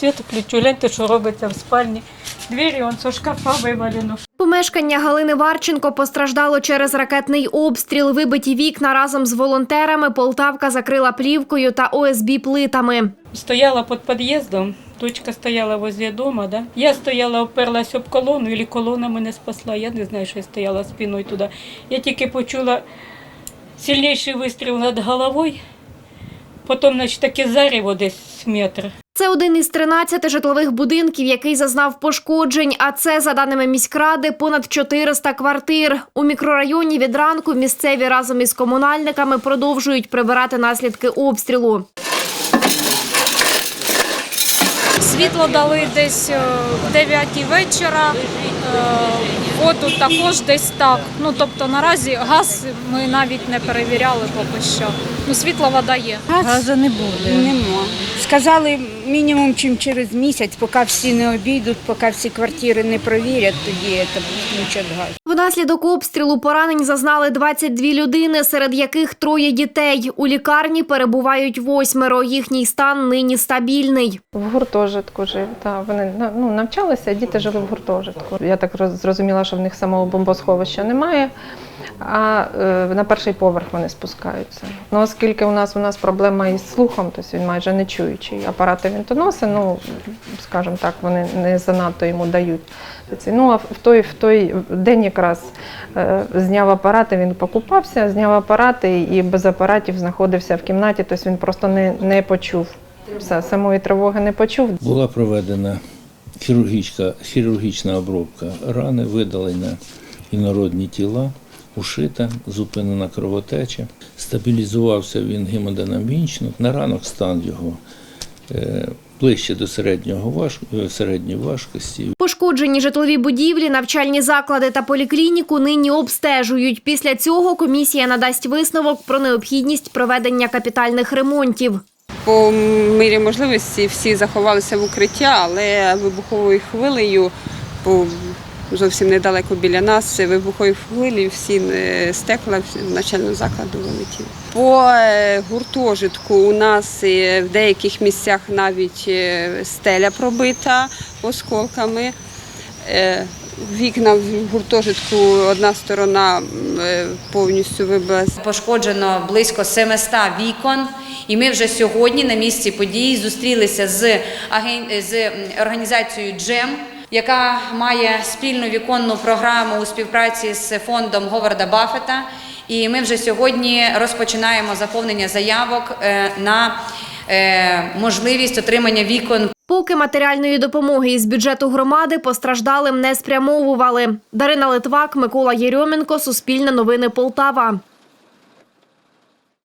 Світ включу, гляньте, що робиться в спальні. Двері, он со шкафа вивалено. Помешкання Галини Варченко постраждало через ракетний обстріл. Вибиті вікна разом з волонтерами Полтавка закрила плівкою та ОСБ плитами. Стояла під під'їздом, дочка стояла возле дома, да? Я стояла, оперлась об колону, і колона мене спасла. Я не знаю, що я стояла спиною туди. Я тільки почула сильніший вистріл над головою, потім, значить, таке зарево десь метр. Це один із 13 житлових будинків, який зазнав пошкоджень. А це, за даними міськради, понад 400 квартир. У мікрорайоні від ранку місцеві разом із комунальниками продовжують прибирати наслідки обстрілу. Світло дали десь е, в 9 вечора. е, Воду також десь так. Ну тобто наразі газ ми навіть не перевіряли поки що. Ну світло вода є. Газу не буде. Нема. Сказали мінімум чим через місяць, поки всі не обійдуть, поки всі квартири не провірять, тоді це включать газ. Внаслідок обстрілу поранень зазнали 22 людини, серед яких троє дітей. У лікарні перебувають восьмеро. Їхній стан нині стабільний. В гуртожитку жив. Та вони ну, навчалися, діти жили в гуртожитку. Я так зрозуміла, що в них самого бомбосховища немає, а е, на перший поверх вони спускаються. Ну, оскільки у нас у нас проблема із слухом, тобто він майже не чуючий. Апарати він то ну скажімо так, вони не занадто йому дають. Ну а в той, в той день якраз е, зняв апарати, він покупався, зняв апарати і без апаратів знаходився в кімнаті, тобто він просто не, не почув. Все, самої тривоги не почув. Була проведена хірургічна, хірургічна обробка рани, видалення інородні тіла, ушита, зупинена кровотеча. Стабілізувався він гемодинамічно. На ранок стан його е, ближче до середнього важ, е, середньої важкості. Пошкоджені житлові будівлі, навчальні заклади та поліклініку нині обстежують. Після цього комісія надасть висновок про необхідність проведення капітальних ремонтів. По мірі можливості всі заховалися в укриття, але вибуховою хвилею по зовсім недалеко біля нас вибухової хвилі всі е, стекла начального закладу вилетіли. По е, гуртожитку у нас е, в деяких місцях навіть стеля пробита осколками. Вікна в гуртожитку одна сторона повністю вибилась. Пошкоджено близько 700 вікон, і ми вже сьогодні на місці події зустрілися з, аген- з організацією Джем, яка має спільну віконну програму у співпраці з фондом Говарда Баффета. І ми вже сьогодні розпочинаємо заповнення заявок е, на е, можливість отримання вікон Поки матеріальної допомоги із бюджету громади постраждалим не спрямовували. Дарина Литвак, Микола Єрьоменко, Суспільне новини Полтава.